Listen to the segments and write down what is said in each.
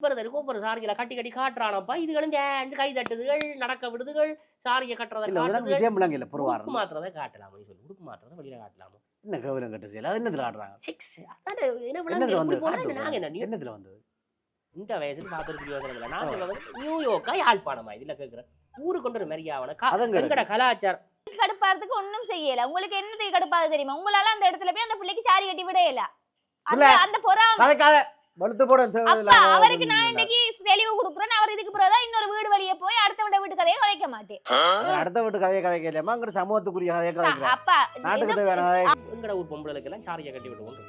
ஒவ்வொருத்தருக்கும் ஒவ்வொரு சாரிகளை கட்டி கட்டி காட்டுறானப்பா இதுகளும் கை தட்டுதுகள் நடக்க விடுதுகள் சாரியை கட்டுறதை விஷயம் விளங்கல புருவாரம் மாத்திரதை காட்டலாமா? சொல்லு உடுப்பு மாத்திரதை வெளியில காட்டலாமா? என்ன கவிலம் கட்டு செய்யல அது என்னத்துல ஆடுறாங்க? சிக்ஸ் அதான் என்ன என்னதுல விளங்கு வந்து நாங்க என்ன நியூ- என்னத்துல வந்தது? இந்த வயசுக்கு பார்த்துருக்கு யோசனை இல்லை. நான் சொல்றது நியூயார்க்கா யாழ்ப்பாணமா? இதுல கேட்கிறேன் ஊரு கொண்டு ஒரு மரியாவன எங்கட கலாச்சாரம். கடுப்பாறதுக்கு ஒண்ணும் செய்யல. உங்களுக்கு என்னத்துக்கு கடுப்பாது தெரியுமா? உங்களால அந்த இடத்துல போய் அந்த பிள்ளைக்கு சாரி கட்டி விடையல அந்த இல்ல. வலுத்து போட அப்பா அவருக்கு நான் இன்னைக்கு தெளிவு கொடுக்குறேன் அவர் இதுக்கு பிறகுதான் இன்னொரு வீடு வழியே போய் அடுத்த விட வீட்டு கதையை கதைக்க மாட்டேன். அடுத்த வீட்டு கதையை கதைக்கலாமா அங்க சமூகத்துக்குரிய கதையை கதைக்கிறேன் அப்பா நாட்டுக்கு தேவையான எங்கட ஊர் பொம்பளைகளுக்கு எல்லாம் சாரியை கட்டி விட்டு கொண்டு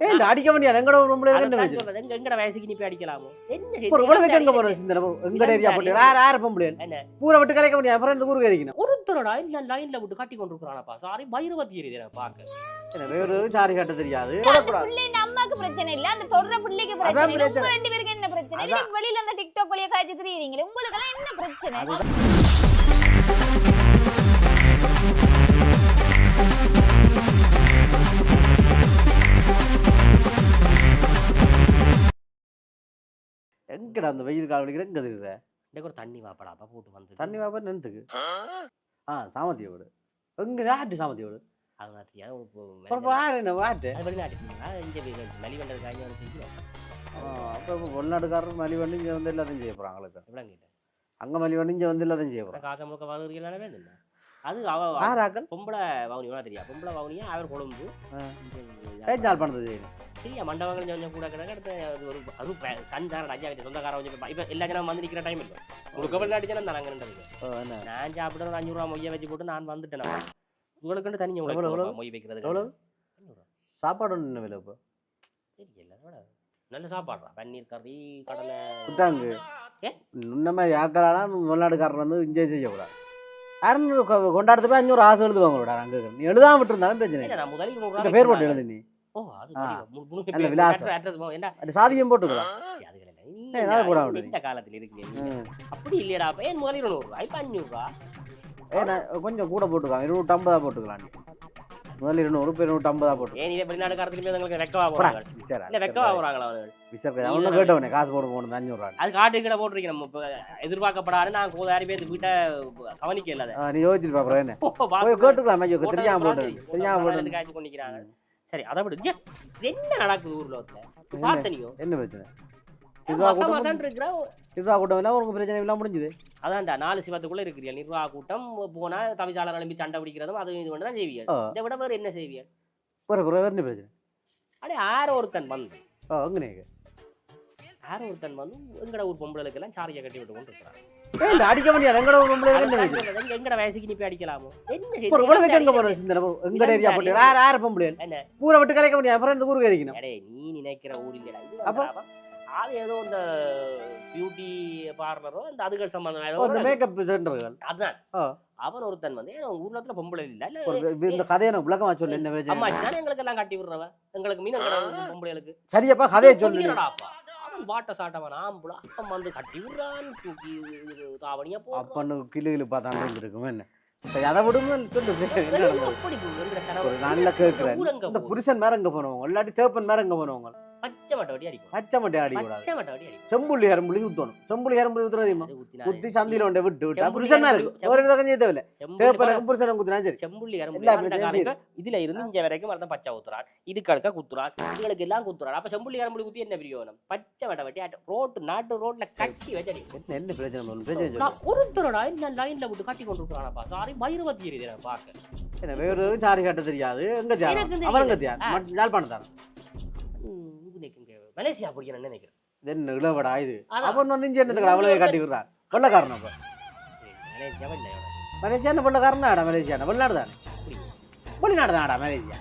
ஏன் அடிக்க முடியாது எங்கட சொல்றது. எங்க எங்கட வயசுக்கு நீ போய் அடிக்கலாமோ? என்ன ஒரு செய்தி? உலகத்துக்கு எங்க போற சிந்தனை எங்கட ஏரியா போட்டு யார் யார் பொம்பளை? என்ன? பூரை விட்டு கலைக்க முடியாது அப்புறம் இந்த ஊருக்கு கழிக்கணும் ஒருத்தரோட இல்ல லைன்ல விட்டு கட்டி கொண்டு இருக்கிறானப்பா சாரி வைரவத்தி எரியுது எனக்கு பாக்க வேறு சாரி கட்ட தெரியாது. அந்த போடக்கூடாது பிள்ளைங்க அம்மாக்கு பிரச்சனை இல்ல. அந்த தொடர பிள்ளைக்கு அதான் பிரச்சனை இல்ல. பிரச்சனை. உங்க ரெண்டு பேருக்கு என்ன பிரச்சனை? இல்ல அதான். வெளியில அந்த டிக்டாக் வழியா காய்ச்சி திரியுறீங்களே உங்களுக்கு எல்லாம் என்ன பிரச்சனை? அதுதான். எங்கடா அந்த வெயில் கால வலிக்கிற எங்க தெரியுற எனக்கு ஒரு தண்ணி வாப்படாப்பா போட்டு வந்து தண்ணி வாப்பா நின்றுக்கு ஆ? சாமத்திய வீடு எங்க நாட்டு சாமத்திய வீடு அது மாதிரி அப்புறம் பாரு என்ன வாட்டு அது வெளிநாட்டு இங்க மலிவண்டது காய்ச்சி வந்து செஞ்சு அப்போ இப்போ வெளிநாட்டுக்காரர் மலிவண்டி இங்கே வந்து எல்லாத்தையும் செய்ய போகிறாங்க அவங்களுக்கு எவ்வளோ கேட்டேன் அங்கே மலிவண்டி இங்கே வந்து எல்லாத்தையும் செய்ய போகிறாங்க காசு முழுக்க வாழ்கிறீங்களானே வேணும் அது அவ பொம்பளை வவுனி வேணா தெரியா பொம்பளை வவுனியா அவர் கொழும்பு. பண்ணது செய்யணும் சரியா மண்டபங்கள் கொஞ்சம் கூட கிடக்கு. அடுத்து அது ஒரு அது சஞ்சாரம் ஐயா கிட்ட சொந்தக்காரன் கொஞ்சம் இப்போ எல்லா ஜனம் வந்து நிற்கிற டைம் இல்லை. உங்களுக்கு வெளிநாட்டு ஜனம் என்ன? நான் சாப்பிட ஒரு அஞ்சூறு ரூபா மொய்ய வச்சு போட்டு நான் வந்துட்டேன். உங்களுக்கு தனி எவ்வளவு? மொய் வைக்கிறது எவ்வளவு? சாப்பாடு ஒன்று என்ன விலை இப்போ? தெரியல நல்ல சாப்பாடுறா பன்னீர் கறி கடலை. விட்டாங்க ஏ? இந்த மாதிரி ஆக்களாலாம் வெளிநாட்டுக்காரர் வந்து இங்கே செய்யக்கூடாது. அறநூறு கொ- கொண்டாடத்து போய் அஞ்சூறு ஆசை எழுதுவாங்களோட அங்கே நீ எழுதாம விட்டுருந்தாலும் பிரச்சனை பேர் போட்டு. எழுது நீ நல்ல விலாசம். சாதியம் போட்டுக்கலாம் நான் போட இந்த- காலத்துல. அப்படி இல்லையடா. ஏன் இப்ப ஏ நான் கொஞ்சம் கூட போட்டுக்கலாம். இருநூற்றம்பதா போட்டுக்கலாம் நீ. முதல்ல இருநூறு இப்போ இருநூற்றம்பதா போட்டு ஏன் இதே வெளிநாடு காலத்துலயுமே உங்களுக்கு போடா இல்ல வெக்கவா போறாங்களா அவர்கள் விசாரி அவனு கேட்டவனே காசு போட்டு போகணும் அஞ்சூறுரூவா அது காட்டு கிட்ட போட்டிருக்கேன் நம்ம இப்ப எதிர்பார்க்கப்படாது நான் கோதாரி பேர் வீட்டை கவனிக்க இல்லாத நீ யோசிச்சுட்டு பாக்குற என்ன? போய் கேட்டுக்கலாம் ஐயோ தெரியாம போட்டு தெரியாம போட்டு காய்ச்சி கொண்டிக்கிறாங்க சரி அதை விடு. என்ன நடக்குது ஊர்ல என்ன பிரச்சனை? கூட்டம் நிர்வாக கூட்டம் எல்லாம் உனக்கு பிரச்சனை இல்லாம முடிஞ்சுது. அதான்டா நாலு சிவத்துக்குள்ள இருக்கிறீங்க நிர்வாக கூட்டம் போனா தவிசாளர் எழுப்பி சண்டை பிடிக்கிறதும் அது இது தான் ஆ. விட வேறு என்ன செய்வீங்க குறை குறை என்ன பிரச்சனை? அடே யாரோ ஒருத்தன் வந்து. ஓ அங்கே யாரோ ஒருத்தன் வந்து எங்கட ஊர் பொம்பளைகளுக்கு எல்லாம் சாரியை கட்டி விட்டு கொண்டு இருக்கிறான் அடிக்க முடியாது எங்கட எங்கட வயசுக்கு நீ போய் அடிக்கலாமோ? என்ன? ஒரு உலகத்துக்கு எங்க போற சிந்தனை? எங்கட ஏரியா போட்டு யார் யார் பொம்பளை? என்ன? ஊரை விட்டு கலைக்க முடியாது அப்புறம் இந்த ஊருக்கு கழிக்கணும் அடே நீ நினைக்கிற ஊர் இல்லடா இது அப்ப? அது ஏதோ இந்த பியூட்டி பார்லரோ இந்த அதுகள் சம்பந்தம் ஏதோ ஓ, இந்த ஒரு- மேக்கப் சென்டர்கள் அதுதான். ஆ. அவன் ஒருத்தன் வந்து ஏன்னா ஊர்லத்துல பொம்பளை இல்ல இந்த கதையை எனக்கு விளக்கமா சொல்லு என்ன அம்மா எங்களுக்கு எல்லாம் கட்டி விடுறவன். எங்களுக்கு மீன் பொம்பளைகளுக்கு. சரியப்பா கதையை சொல்லு நீ. புரியலடாப்பா. அவன் வாட்ட சாட்டவன் ஆம்புல அவன் வந்து கட்டி விடுறான் தூக்கி தாவணியா போடுறான். அப்பன்னு கிளு கிளு பார்த்தா இருக்குமே என்ன? அதை விடுங்க சொல்லு. போ, நல்ல கேட்கிறேன் இந்த? புருஷன் மேல எங்க போனவங்க இல்லாட்டி தேப்பன் மேல எங்க போனவங்க. பச்சை மட்டை வட்டி அடிக்கும் பச்சை மட்டை அடிக்க கூடாது பச்சை மட்டை வட்டி அடிக்கும் செம்புள்ளி கரும்புள்ளி ஊத்தணும் செம்புள்ளி கரும்புள்ளி ஊத்துறது தெரியுமா குத்தி சந்தில ஒன்றை விட்டு விட்டா புருஷன் இருக்கு ஒரு விதம் செய்ய தேவையில்ல தேப்பனுக்கும் புருஷனுக்கும் குத்தினா சரி செம்புள்ளி கரும்புள்ளி இதுல இருந்து இங்க வரைக்கும் மரத்தை பச்சை ஊத்துறான் இதுக்கு அடுக்க குத்துறான் இதுகளுக்கு எல்லாம் குத்துறான் அப்ப செம்புள்ளி கரும்புள்ளி குத்தி என்ன பிரியோனம் பச்சை மட்டை வட்டி அடி- ரோட்டு நாட்டு ரோட்ல கட்டி வச்சு அடிக்கும் என்ன என்ன பிரச்சனை சொல்லு பிரச்சனை சொல்லு நான் ஒருத்தரோட இந்த லைன்ல விட்டு கட்டி கொண்டு இருக்கிறானப்பா சாரி வைரவத்தி எரியுது நான் பாக்க என்ன வேறு சாரி கட்ட தெரியாது எங்க தியானம் தியானம் யாழ்ப்பாணம் தானே மலேசியா பிடிக்கணும்னு நினைக்கிறேன். என்ன இளவடா இது. அவன் வந்து இங்க அவ்வளவு கட்டி விடுறான் வெள்ளக்காரன் அப்ப. மலேசியாவா இல்லை மலேசியா என்ன வெள்ளக்காரன் தாடா மலேசியா. வெளிநாடு தானே வெளிநாடு தானடா மலேசியா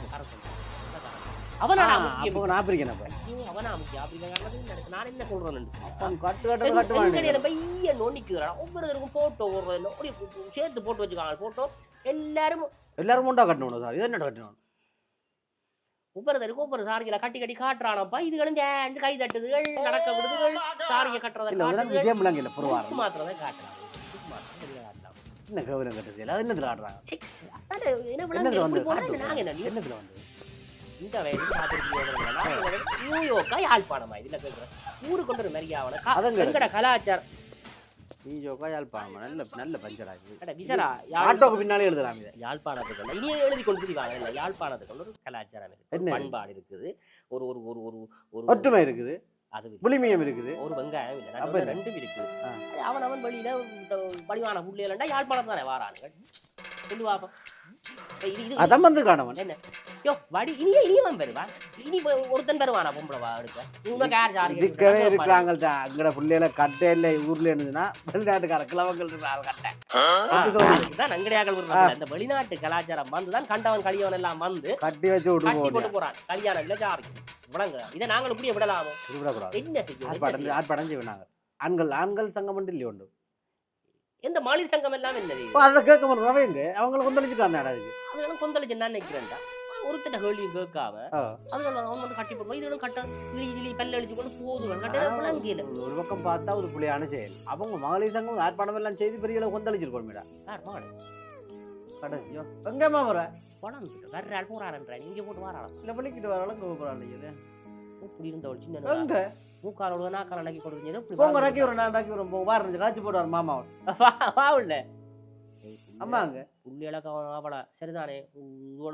அவனா அப்போ ஆப்பிரிக்கன் அப்ப. அவனா அப்படிங்கிறது நான் என்ன சொல்றேன் அவன் கட்டு கட்டு கட்டுவான் பைய நோண்டிக்குறான். ஒவ்வொருத்தருக்கும் போட்டோ ஒரு ஒரு சேர்த்து போட்டு வச்சுக்காங்க போட்டோ எல்லாரும் எல்லாரும் முண்டா கட்டணும் சார். இது என்ன கட்டணும்? ஒவ்வொருத்தருக்கும் ஒவ்வொரு சாரிகளை கட்டி கட்டி காட்டுறானப்பா. இதுகளும் ஏண்டு கை தட்டுதுகள் நடக்க விடுதுகள். சாரியை கட்டுறதை இல்ல விஷயம் விளங்கல புருவாரம் மாத்திரதை காட்டலாம் என்ன கவிலம் கட்ட செய்யல? அது என்னத்துல ஆடுறாங்க? சிக்ஸ். அதான் என்ன காட்டு நாங்க என்ன என்னத்துல வந்து இந்த வயசுக்கு பார்த்துருக்கீங்க நியூயோர்க்கா யாழ்ப்பாணமா? இதுல கேட்குறேன் ஊரு கொண்டு ஒரு மரியாதை அதங்க. எங்கட கலாச்சாரம் நீ ஜோக்கா யாழ்ப்பாணம். நல்ல நல்ல பஞ்சராஜ் அட விசரா ஆட்டோக்கு பின்னாலே எழுதலாம் இதை. இனியே எழுதி கொண்டு திரிவாங்க இல்ல ஒரு கலாச்சாரம் இருக்கு ஒரு என்ன? பண்பாடு இருக்குது. ஒரு ஒரு ஒரு ஒரு ஒரு ஒற்றுமை இருக்குது. அது. விளிமியம் இருக்குது. ஒரு வெங்காயம் இல்ல அப்ப? ரெண்டும் இருக்குது அவன் அவன் இந்த வடிவான புள்ளியலண்டா யாழ்ப்பாணம் தானே வாரானுங்க இது இது அதான் வந்து காணவன். என்ன? யோ வடி இனியே இனியவன் வருவா இனி ஒருத்தன் வருவானா பொம்பளை வா எடுக்க? இவங்க இருக்கவே அங்கட பிள்ளையில கட்டே இல்லை ஊர்ல இருந்துச்சுன்னா வெளிநாட்டுக்கார கிழவங்கள் இருக்கிறாங்க கட்டை. சொல்லு. தான் இந்த வெளிநாட்டு கலாச்சாரம் வந்துதான் கண்டவன் கலியவன் எல்லாம் வந்து கட்டி வச்சு விட்டு போறான். கல்யாணம் இல்ல ஜாரி விளங்க. இதை நாங்கள் இப்படியே விடலாமோ? என்ன ஆர்ப்பாட்டம்? ஆர்ப்பாட்டம் செய்வாங்க ஆண்கள் ஆண்கள் சங்கம் மட்டும் இல்லையா உண்டு எந்த மாநில சங்கம் எல்லாம் என்ன இப்போ அதை கேட்க மாட்டோம் எங்க? அவங்களை கொந்தளிச்சுக்காங்க அதுக்கு அதுகளும் கொந்தளிச்சு என்ன நினைக்கிறேன்டா ஒருத்தட்ட கேள்வியும் கேட்காம ஆ. அதுல அவன் வந்து கட்டி போடுவோம் இதுகளும் கட்ட இழி இழி பல்ல அழிச்சு கொண்டு போதும் கட்ட விளங்கியில ஒரு பக்கம் பார்த்தா ஒரு புள்ளையான செயல். அவங்க மகளிர் சங்கம் ஆர்ப்பாட்டம் எல்லாம் செய்து பெரிய அளவு கொந்தளிச்சிருக்கோம் மேடா யார்? மாடு. கடைசியோ. எங்கேம்மா வர பணம் வேற ஆள் போறாருன்ற இங்க போட்டு வாராளம். இல்லை பள்ளிக்கிட்டு வரலாம் கூப்பிட்றாங்க இப்படி இருந்த ஒரு சின்ன மூக்காலோட நாக்கால நக்கி கொடுத்து ஏதோ போங்க நான் காய்ச்சி போடுவார் மாமா வா- வா உள்ள. அம்மா அங்க. புள்ளியலக்க அவள சரிதானே?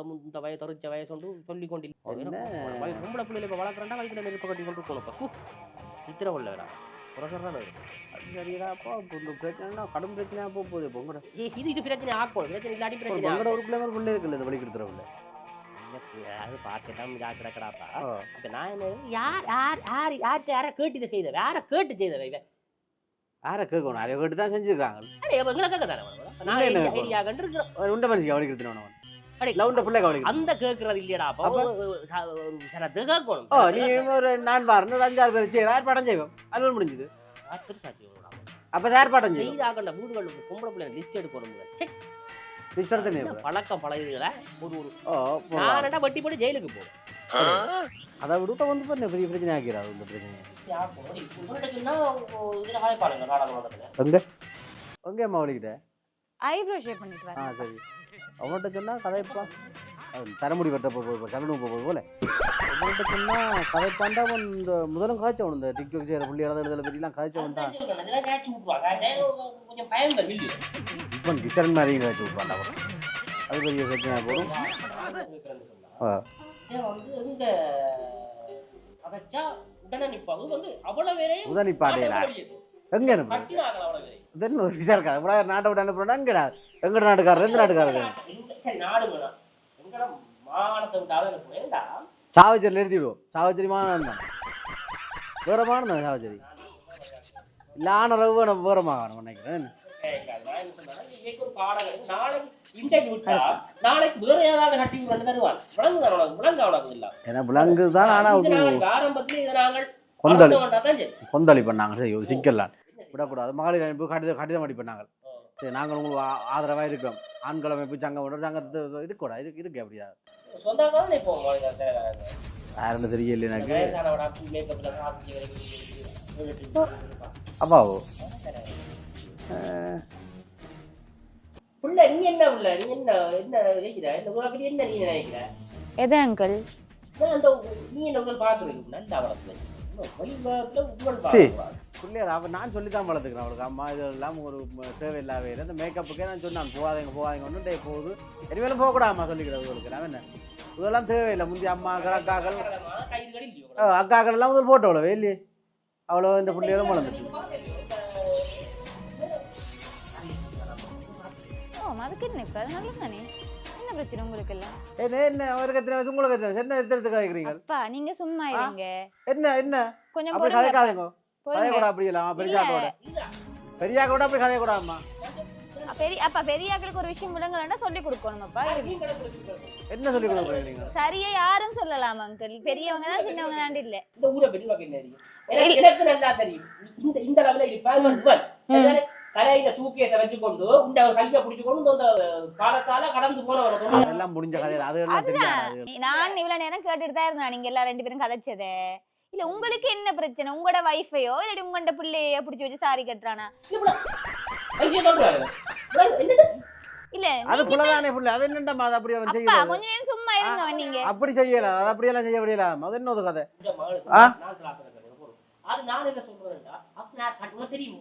முன் இந்த வயசு தொறிச்ச வயசு ஒன்று சொல்லி கொண்டு? பொம்பளை பிள்ளைல இப்போ வளர்க்குறா வயிற்றுல நெருப்பு கட்டி கொண்டு போகணும் இத்திர உள்ள வேணா புரசர் தானே அது சரிடா அப்போ இப்போ இந்த பிரச்சனைனா கடும் பிரச்சனையா போக போகுது பொங்கட. இது இது பிரச்சனை ஆக்கும் பிரச்சனை இல்லாட்டி பிரச்சனை பொங்கட. ஒரு பிள்ளை ஒரு பிள்ளை இருக்குல்ல இந்த வழி கொடுத்துறவுல அது பார்த்துட்டா கிடக்கிறாப்பா. அப்ப நான் என்ன யார் யார் யார் யார்கிட்ட யாரை கேட்டு இதை செய்த யாரை கேட்டு செய்தவ இவ யாரை கேட்கணும்? நிறைய கேட்டு தான் செஞ்சுருக்காங்க. எங்களை கேட்க தானே நான் ஐடியா கண்டு இருக்கிறோம் உண்டை மனுஷன் பிள்ளை கவலை அந்த கேட்கறது இல்லையடா? சரத்து கேட்கணும். நீ ஒரு நான் பாருன்னு ஒரு அஞ்சாறு பேர் சரி ஆர்ப்பாட்டம் செய்வோம் அலுவல் முடிஞ்சது. அப்போ ஆர்ப்பாட்டம் செய்வோம் செய்தாகண்ட வீடுகள் பொம்பளை பிள்ளை லிஸ்ட் எடுக்கணும். செக். என்ன பழக்கம் பழகுதுல ஒரு வட்டி போட்டு ஜெயிலுக்கு போவேன் அதை விடுத்த வந்து பெரிய பிரச்சனை ஆக்கிறாரு இந்த பிரச்சனை எங்க? எங்க அம்மா வலிக்கிட்ட ஐப்ரோ ஷேப் பண்ணிட்டு ஆ சரி. அவன்கிட்ட சொன்னா கதைப்பா தலைமுடி வெட்ட போகுது சலனும் போகுது போல. சொன்னா கதைப்பாண்டா அவன் இந்த முதலும் காய்ச்சவன் இந்த டிக்டாக் செய்கிற புள்ளி எழுத எழுதல பற்றிலாம் காய்ச்சவன் தான். இப்போ கிசரன் மாதிரி காய்ச்சி விட்றான்டா அது பெரிய பிரச்சனையாக போடும் ஆ. எங்க நாட்டை. எங்க விட்டு அனுப்புறா எங்கடா? எங்கட நாட்டுக்காரர்? எந்த நாட்டுக்காரர்? எங்க- சாவச்சேரியில் எழுதிவிடுவோம் சாவச்சேரி மாநிலம் தான். மாநிலம் தான் சாவச்சேரி? ஆன ரவு வேற மாகாணம் நினைக்கிறேன். விலங்கு தான் நாங்கள் கொந்தளி. கொந்தளி பண்ணாங்க. சரி ஒரு விடக்கூடாது. மகளிர் அமைப்பு கடிதம் கடிதம் அடி பண்ணாங்க சரி நாங்கள் உங்களுக்கு ஆ- ஆதரவா இருக்கோம் ஆண்கள் அமைப்பு சங்கம் சங்கத்து இருக்கக்கூடா இருக்கு இருக்கு அப்படியா சொந்தக்காரனே இப்போ யாருன்னு தெரியல எனக்கு அப்பாவோ புள்ள நீ என்ன புள்ள நீ என்ன என்ன நினைக்கிற இந்த பத்தி என்ன நீ நினைக்கிற எது அங்கிள் நான் அந்த நீ என்ன உங்கள் நல்ல சரி. பிள்ளையார் அவன் நான் சொல்லி தான் வளர்த்துக்கிறேன் அவளுக்கு. அம்மா இது எல்லாம் ஒரு தேவையில்லாவே இல்லை. இந்த மேக்கப்புக்கே நான் சொன்னான் போகாதீங்க போகாதீங்க ஒன்றும் டே போகுது. இனிமேலும் போகக்கூடாது சொல்லிக்கிறேன் உங்களுக்கு நான் என்ன? இதெல்லாம் தேவையில்லை. முந்தி அம்மாக்கள் அக்காக்கள் அக்காக்கள் எல்லாம் முதல் போட்டோ அவ்வளோ இல்லையே அவ்வளோ இந்த பிள்ளைகளும் வளர்ந்துச்சு. அதுக்கு என்ன இப்ப? அது நல்லது தானே என்ன பிரச்சனை உங்களுக்கு எல்லாம் என்ன என்ன? அவருக்கு எத்தனை வயசு உங்களுக்கு எத்தனை என்ன எத்தனை கேட்குறீங்க அப்பா நீங்க சும்மா இருங்க. என்ன என்ன? கொஞ்சம் கதைக்காதீங்க. பொறுங்க கதைக்கூட அப்படி இல்லாம பெரியாக்கோட. பெரியாக்கோட அப்படி கதைக்கூடாதும்மா அ, பெரிய அப்பா பெரியாக்களுக்கு ஒரு விஷயம் விளங்கலன்னா சொல்லி கொடுக்கணும் அப்பா என்ன சொல்லி கொடுக்குறீங்க நீங்க? சரியா யாரும் சொல்லலாம் அங்கிள். பெரியவங்க தான் சின்னவங்க தாண்டி இல்ல. இந்த ஊரை உனக்கு என்ன தெரியும்? எனக்கு- நல்லா தெரியும். இந்த இந்த லெவலில் இருப்பா இவன் இவன்? தலையில சூக்கேஸை வச்சுக்கொண்டு உண்ட ஒரு கையை பிடிச்சுக்கொண்டு இந்த காலத்தால கடந்து போனவரை அதெல்லாம் முடிஞ்ச கதையில் அது. நான் இவ்வளவு நேரம் கேட்டுட்டு தான் இருந்தேன் நீங்க எல்லாம் ரெண்டு பேரும் கதைச்சதே. இல்ல உங்களுக்கு என்ன பிரச்சனை? உங்களோட வைஃபையோ இல்லாட்டி உங்களோட பிள்ளையோ பிடிச்சி வச்சு சாரி கட்டுறானா? இல்ல அது புள்ளதானே புள்ள? அது என்னண்டா அது அப்படி அவன் செய்யறது கொஞ்ச நேரம் சும்மா இருங்க நீங்க. அப்படி செய்யல. அது செய்ய முடியல. கதை? ஆ? நான் என்ன தெரியும்?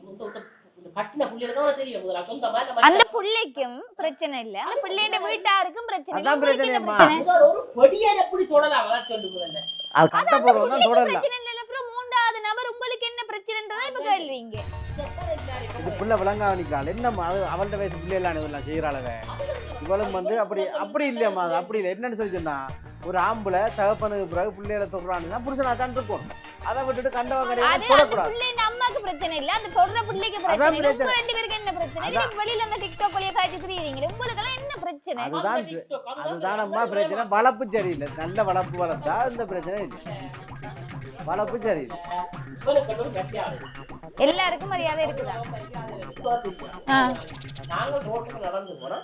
கட்டின தெரியும். சொந்தமா அந்த புள்ளைக்கும் பிரச்சனை இல்ல. அந்த பிள்ளையோட வீட்டாருக்கும் பிரச்சனை இல்ல. அதான் உங்களுக்கு என்ன பிரச்சனையம்மா. பிரச்சனை? முதல்ல ஒரு பொடியை எப்படி தொடலாம்? அதான் சொல்லு முதல்ல. அது கட்ட போறவன் தான் தொடரல. பிரச்சனை இல்ல அப்புறம் மூன்றாவது நபர் உங்களுக்கு என்ன பிரச்சனைன்றதா இப்ப கேள்விங்க. இது புள்ள விளங்கா நிற்கிறாள் என்னம்மா அது அவள்கிட்ட வயசு பிள்ளைலாம் இதெல்லாம் செய்கிறாளவே இவளும் வந்து அப்படி அப்படி இல்லையம்மா அது அப்படி இல்லை. என்னன்னு சொல்லி சொன்னா ஒரு ஆம்பளை தகப்பனுக்கு பிறகு பிள்ளைகளை சொல்றான்னு புருஷனா தான் இருக்கும் அதை விட்டுட்டு கண்டவன் கிடையாது பிள்ளைங்க அம்மாக்கு பிரச்சனை இல்ல. அந்த சொல்ற பிள்ளைக்கு பிரச்சனை இல்ல. உங்க ரெண்டு பேருக்கு என்ன பிரச்சனை? இல்ல நீங்க வெளியில அந்த டிக்டாக் வழியா காய்ச்சி திரியுறீங்களே உங்களுக்கு எல்லாம் என்ன பிரச்சனை? அதுதான் அந்த TikTok, அதுதான் அதுதானம்மா பிரச்சனை. வளர்ப்பு சரியில்லை. நல்ல வளர்ப்பு வளர்த்தா இந்த பிரச்சனை இல்லை. வளர்ப்பு சரியில்லை. எல்லாருக்கும் மரியாதை இருக்குதா? ஆ. நாங்கள் ரோட்டுக்கு நடந்து போனா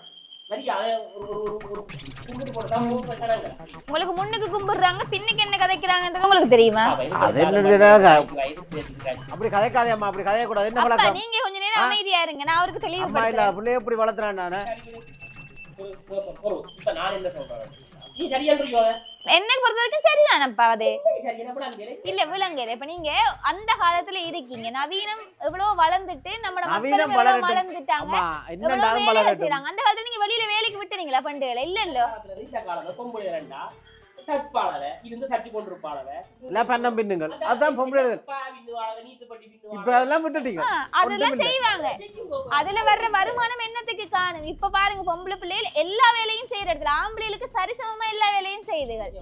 உங்களுக்கு முன்னுக்கு கும்பிடுறாங்க பின்னுக்கு என்ன கதைக்கிறாங்கன்றது உங்களுக்கு தெரியுமா? அது. அப்படி கதைக்காதேம்மா அப்படி கதையக்கூடாது. என்ன அப்பா வழக்கம்? நீங்க கொஞ்ச நேரம்? அமைதியா இருங்க. நான் அவருக்கு அம்மா இல்ல பிள்ளைய எப்படி வளர்த்துறேன் நானு? என்ன நீ சரியான்றியோ என்ன பொறுத்த வரைக்கும் சரிதானப்பா அது. இல்ல விலங்குது இப்ப நீங்க அந்த காலத்துல இருக்கீங்க. நவீனம் எவ்வளவு வளர்ந்துட்டு நம்ம மக்களும் எவ்வளவு. வளர்ந்துட்டாங்க. எவ்வளவு வேலை செய்றாங்க? அந்த காலத்துல நீங்க வெளியில வேலைக்கு விட்டுனீங்களா பண்டுகளை? இல்ல இல்ல. தற்பாளர இருந்து பின்னுங்கள் இப்ப அதெல்லாம் விட்டுட்டீங்க அதெல்லாம். செய்வாங்க அதுல வர்ற வருமானம் என்னத்துக்கு காணும் இப்ப பாருங்க பொம்பளை பிள்ளைகள் எல்லா வேலையும் செய்யற இடத்துல ஆம்பளைகளுக்கு சரிசமமா எல்லா வேலையும் செய்யுதுகள்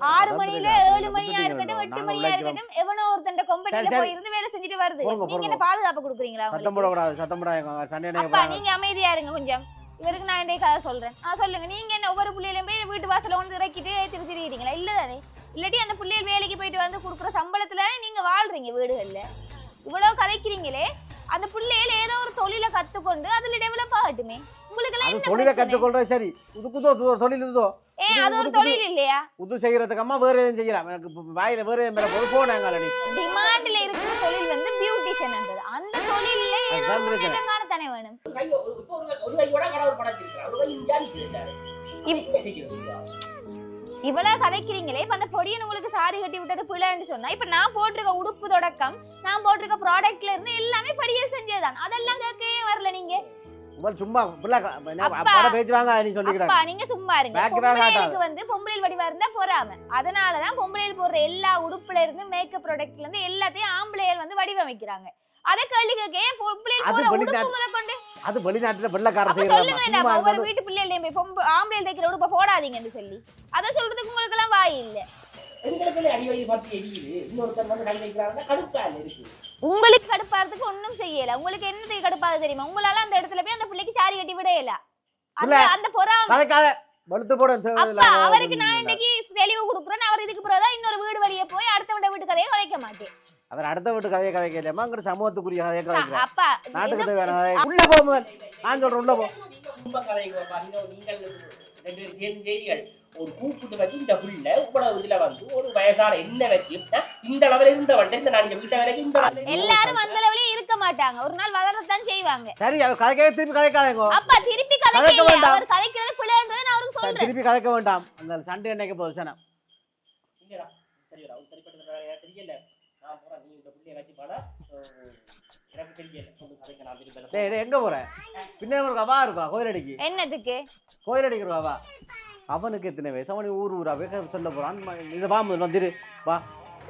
ஆறு மணில? ஏழு? மணியா இருக்கட்டும் எட்டு மணியா. இருக்கட்டும் எவனோ ஒருத்தண்ட கொம்பனில. போய் இருந்து வேலை செஞ்சுட்டு வருது நீங்க என்ன. பாதுகாப்பு கொடுக்குறீங்களா சத்தம் அவங்களுக்கு போடக்கூடாது சத்தம் போடாங்க சண்டை அப்பா நீங்க அமைதியா இருங்க கொஞ்சம் இவருக்கு நான் இன்றைய கதை சொல்றேன். ஆ சொல்லுங்க. நீங்க என்ன ஒவ்வொரு புள்ளையிலும் போய் வீட்டு வாசல்ல கொண்டு இறக்கிட்டு ஏத்தி திரியிறீங்களா? இல்ல தானே? இல்லாட்டி அந்த புள்ளைகள் வேலைக்கு போயிட்டு வந்து கொடுக்குற சம்பளத்துல நீங்க வாழ்றீங்க வீடுகள்ல? இவ்வளவு கதைக்கிறீங்களே. அந்த புள்ளைகள் ஏதோ ஒரு தொழிலை கத்துக்கொண்டு அதுல டெவலப் ஆகட்டுமே. உங்களுக்கு தொழிலை? கற்றுக்கொள்றது சரி. உதுக்குதோ தொழில் ஏன் இது அது ஒரு தொழில் இல்லையா? உது செய்யறதுக்கு அம்மா வேற எதுவும் செய்யலாம் எனக்கு வாயில வேற எதுவும் பெற போது போனாங்க டிமாண்ட்ல இருக்கிற தொழில் வந்து பியூட்டிஷியன் அந்த தொழில்ல ஏதோ கடவுள் ஒரு கை இவ்வளவு கதைக்கிறீங்களே இப்ப அந்த பொடியன் உங்களுக்கு சாரி கட்டி விட்டது பிள்ளைன்னு சொன்னா இப்ப நான் போட்டிருக்க உடுப்பு தொடக்கம் நான் போட்டிருக்க ப்ராடக்ட்ல இருந்து எல்லாமே படியல் செஞ்சதுதான். அதெல்லாம் கேட்கவே வரல நீங்க. சும்மா நீங்க சும்மா இருங்க. வந்து பொம்பளையில் வடிவா இருந்தா பொறாம. அதனாலதான் பொம்பளையில் போடுற எல்லா உடுப்புல இருந்து மேக்கப் ப்ராடக்ட்ல இருந்து எல்லாத்தையும் ஆம்பளையல் வந்து வடிவமைக்கிறாங்க. அதை கேள்வி பொம்பளையில் அது போற உடுப்பு முதல் கொண்டு? அது வெளிநாட்டுல வெள்ளக்காரன் அப்ப செய்யறாங்க ஒவ்வொரு வீட்டு பிள்ளைகளையும் போய் பொம்பு ஆம்பளையில் தைக்கிற உடுப்பை போடாதீங்கன்னு சொல்லி. அதை சொல்றதுக்கு உங்களுக்கு எல்லாம் வாய் இல்ல. எங்களுக்கு அடி வழி பத்தி எரியுது. இன்னொருத்தர் வந்து கை வைக்கிறாங்கன்னா கடுப்பா இருக்கு. உங்களுக்கு கடுப்பாறதுக்கு ஒண்ணும் செய்யல. உங்களுக்கு என்னத்துக்கு கடுப்பாது தெரியுமா? உங்களால அந்த இடத்துல போய் அந்த பிள்ளைக்கு சாரி கட்டி விடையல. அந்த இல்ல. அந்த பொறாம. வெளுத்து போட அப்பா அவருக்கு நான் இன்னைக்கு தெளிவு கொடுக்குறேன். அவர் இதுக்கு பிறகுதான் இன்னொரு வீடு வழியே போய் அடுத்த வீட்டு கதையை கதைக்க மாட்டேன். அவர் அடுத்த வீட்டு கதையை கதைக்கலையம்மா அங்கிட்ட சமூகத்துக்குரிய கதையை கதைக்கிறேன் அப்பா நாட்டுக்கு இது- தேவையான கதையை. உள்ள போ முதல். நான் சொல்றேன் உள்ள போ. ரொம்ப கதைங்க பாருங்க நீங்கள் ரெண்டு பேரும் ஒரு கூப்பிட்டு வச்சு இந்த புள்ள இவ்வளவு இதுல வந்து ஒரு வயசான என்ன வச்சு இந்த அளவுல இருந்த வண்ட இந்த நான் வீட்டை வரைக்கும் இந்த அளவுல எல்லாரும் அந்த லெவலே இருக்க மாட்டாங்க. ஒரு நாள் வளரத்தான் செய்வாங்க. சரி அவர் கதைக்கவே திருப்பி கதைக்காதேங்க. அப்பா திருப்பி கதைக்க வேண்டாம். அவர் கதைக்கிறது பிள்ளைன்றதை நான் அவருக்கு சொல்றேன். திருப்பி கதைக்க வேண்டாம். அந்த சண்டை என்னைக்கு போகுது சனா இல்லடா, சரிடா, எங்க போற? பின்னாடி அவா இருக்கா கோயிலடிக்கு? என்னத்துக்கு கோயிலடிக்கிற அவா அவனுக்கு எத்தனை வயசு? அவனுக்கு ஊர் ஊரா? போய் சொல்ல போறான். இதை வா முதல் வந்துரு. வா.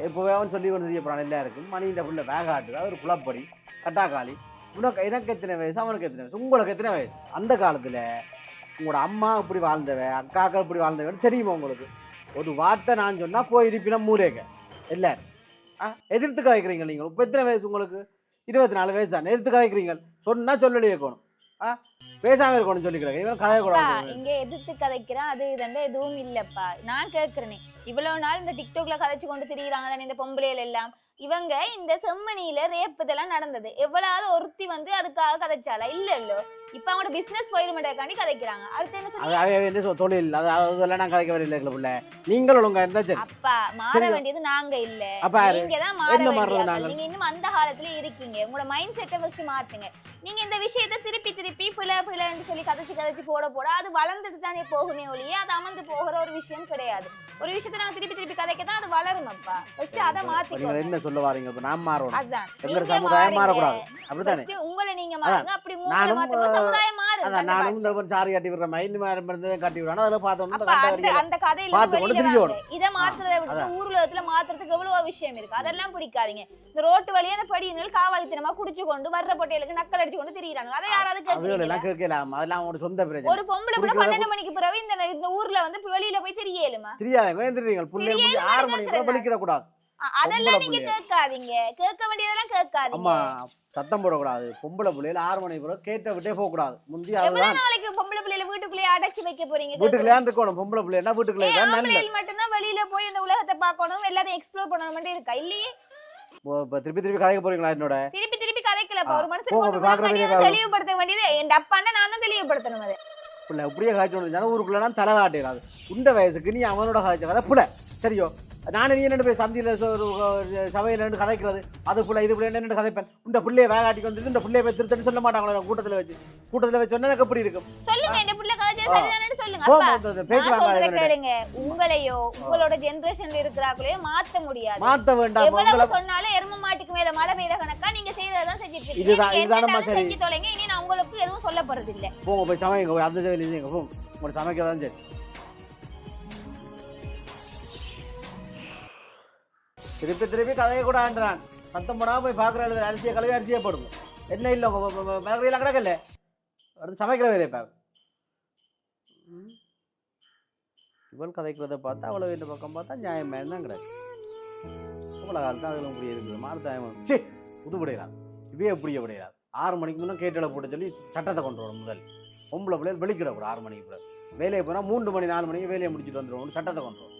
இப்போ அவன் சொல்லி கொண்டு செய்ய போறான் எல்லாருக்கும். மணியின் புள்ள வேக ஆட்டுது அது ஒரு குளப்படி கட்டாக்காளி. உனக்கு எனக்கு எத்தனை வயசு? அவனுக்கு எத்தனை வயசு? உங்களுக்கு எத்தனை வயசு? அந்த காலத்துல உங்களோட அம்மா இப்படி வாழ்ந்தவ அக்காக்கள் இப்படி வாழ்ந்தவன்னு தெரியுமா உங்களுக்கு? ஒரு வார்த்தை நான் சொன்னா போய் இருப்பினா மூலேக எல்லாரும். எதிர்த்து கதைக்கிறீங்க நீங்கள். இப்போ எத்தனை வயசு உங்களுக்கு? இருபத்தி நாலு வயசு தான் எதிர்த்து கதைக்கிறீங்க சொன்னா சொல்லி இருக்கணும் பேசாம இருக்கணும் இவன் அப்பா கூடாது இங்க எதிர்த்து கதைக்கிறேன். அது இதெல்லாம் எதுவும் இல்லப்பா. நான் கேக்குறேனே இவ்வளவு நாள் இந்த டிக்டாக்ல கதைச்சு கொண்டு திரியிறாங்க தானே இந்த பொம்பளைகள் எல்லாம். இவங்க இந்த செம்மணியில ரேப் இதெல்லாம் நடந்தது. எவ்வளவு ஒருத்தி வந்து அதுக்காக கதைச்சாலா இல்ல இல்ல. இப்ப அவங்களோட பிசினஸ் போயிருமேட்டாண்டி கதைக்கிறாங்க. அடுத்து என்ன அது சொல்லி அவ என்ன சொல் தொழில்? அது அதெல்லாம் நான் கதைக்க வரல எங்களை பிள்ளை நீங்கள் ஒழுங்கா இருந்தா சரி. அப்பா மாற சரி. வேண்டியது நாங்க இல்ல. அப்ப யாரு? நீங்க தான் மாற என்ன மாறுறது வேண்டிய நாங்கள்? நீங்க இன்னும் அந்த காலத்துல இருக்கீங்க. உங்களோட மைண்ட் செட்டை ஃபர்ஸ்ட் மாத்துங்க. நீங்க இந்த விஷயத்தை திருப்பி திருப்பி பிழை பிழைன்னு சொல்லி கதைச்சு கதைச்சு போட போட அது வளர்ந்துட்டு தானே போகுமே ஒழிய அது அமர்ந்து போகிற ஒரு விஷயம் கிடையாது. ஒரு விஷயத்தை நாங்க திருப்பி திருப்பி கதைக்க தான் அது வளரும் அப்பா. ஃபர்ஸ்ட் அதை நீங்க மாத்திக்கோங்க. என்ன சொல்ல வாரீங்க? இப்ப நான் மாறணும். அதுதான் எங்க நீங்க சமுதாயம் மாறுங்க. மாறக்கூடாது. அப்படித்தானே? First உங்களை நீங்க மாறுங்க. அப்படி உங்களை நானும், மாத்துங்க. சமுதாயம் மாறுங்க அதான் அந்த நானும் இந்த ஒரு சாரி கட்டி விடுற மாதிரி இந்த மாதிரி இருந்ததை கட்டி விடுறேன். அதில் பார்த்தோன்னு இந்த அப்ப கட்ட அந்த வரிகளை அந்த கதையில பார்த்து இருந்து கொண்டு வெளியில திரிஞ்சு வாங்க. இத மாத்துறத விட்டு அதான். ஊர்லகத்துல மாத்துறதுக்கு எவ்வளவு விஷயம் இருக்கு. அதெல்லாம் பிடிக்காதீங்க. இந்த ரோட்டு வழியா அந்த படியினால் குடிச்சு கொண்டு வர்ற பொட்டையிலுக்கு நக்கல் அடிச்சு கொண்டு திரியிறாங்க அதை யாராவது கேட்கலாம் அதெல்லாம் சொந்த பிரச்சனை. ஒரு பொம்பளை கூட பன்னெண்டு மணிக்கு பிறகு இந்த இந்த ஊர்ல வந்து வெளியில போய் தெரியலுமா? தெரியாதுங்க. எழுந்திரீங்க பிள்ளை முடிஞ்சு ஆறு மணிக்கு கூட வெளிக்கிட கூடாது அதெல்லாம் நீங்க. கேட்காதீங்க. கேட்க வேண்டியதெல்லாம் கேட்காதீங்க அம்மா சத்தம் போடக்கூடாது. பொம்பளை பிள்ளைகள் ஆறு மணிக்கு பிறகு கேட்ட விட்டே போகக்கூடாது. முந்தி எவ்வளவு அதுதான். நாளைக்கு பொம்பளை பிள்ளைல வீட்டுக்குள்ளேயே அடைச்சு வைக்க போறீங்க? வீட்டுக்குள்ளே இருக்கணும் பொம்பளை பிள்ளைன்னா வீட்டுக்குள்ளே ஆம்பளைகள் மட்டும்தான் வெளியில போய் இந்த உலகத்தை பார்க்கணும். எல்லாத்தையும் எக்ஸ்ப்ளோர் பண்ணணும் இருக்கா? இல்லையே. இப்போ திருப்பி திருப்பி கதைக்க போறீங்களா என்னோட? திருப்பி திருப்பி கதைக்கலப்பா ஒரு ஆ, மனுஷன் போங்க, கொண்டு போய் பார்க்குற போய் வேலையை தனியா பாருங்க. தெளிவுபடுத்த வேண்டியது. என் அப்பாண்ட நான் தான் தெளிவுபடுத்தணும் அது. பிள்ளை இப்படியே காய்ச்சி வந்துச்சுன்னா ஊருக்குள்ள நான் தலை காட்டிடாது. உண்ட வயசுக்கு நீ அவனோட காய்ச்ச கதை பிள்ளை. சரியோ. நானும் நீ என்ன போய் சந்தியில் சபையில் நின்று கதைக்கிறது. அது பிள்ளை இது பிள்ளை நின்று கதைப்பேன்? இந்த பிள்ளைய வேகாட்டிக்கு வந்துட்டு இந்த பிள்ளைய போய் திருத்தன்னு சொல்ல மாட்டாங்களோ கூட்டத்தில் வச்சு. கூட்டத்தில் வச்சு சொன்னா எப்படி இருக்கும்? சொல்லுங்க உங்களையோ உங்களோட ஜெனரேஷன்ல இருக்கிறாங்களே மாத்த முடியாது. மாத்த வேண்டாம் எவ்வளவு சொன்னாலும் எரும மாட்டுக்கு மேல மழை பெய்த கணக்கா நீங்க செய்யறதான் செஞ்சுட்டு இருக்கீங்க. செஞ்சு தொலைங்க இனி நான் உங்களுக்கு எதுவும் சொல்ல போறது இல்ல போங்க போய் சமைங்க அந்த சமையல் செய்யுங்க போங்க. சரி. திருப்பி திருப்பி கதையை கூட ஆண்டுறான். சத்தம் போடாமல் போய் பார்க்குற அரிசியை கழுவி அரிசியை போடுங்க என்ன இல்லை மிளகுலாம் கிடக்கல? அடுத்து சமைக்கிற வேலையை பாரு. ம். இவள் கதைக்கிறத பார்த்தா அவ்வளோ இந்த பக்கம் பார்த்தா நியாயம் தான் கிடையாது. அவ்வளோ காலத்து அதில் இப்படி இருக்குது. மாறுதாயம் சி புது விடையிறாது இவே புரிய விடையாது ஆறு மணிக்கு முன்னே கேட்டலை போட்டு சொல்லி சட்டத்தை கொண்டு வரணும் முதல். பொம்பளை பிள்ளைகள் வெளிக்கிடக்கூடாது ஆறு மணிக்கு பிறகு. வேலையை போனால் மூன்று மணி நாலு மணிக்கு வேலையை முடிச்சுட்டு வந்துடுவோம் சட்டத்தை கொண்டு வரும்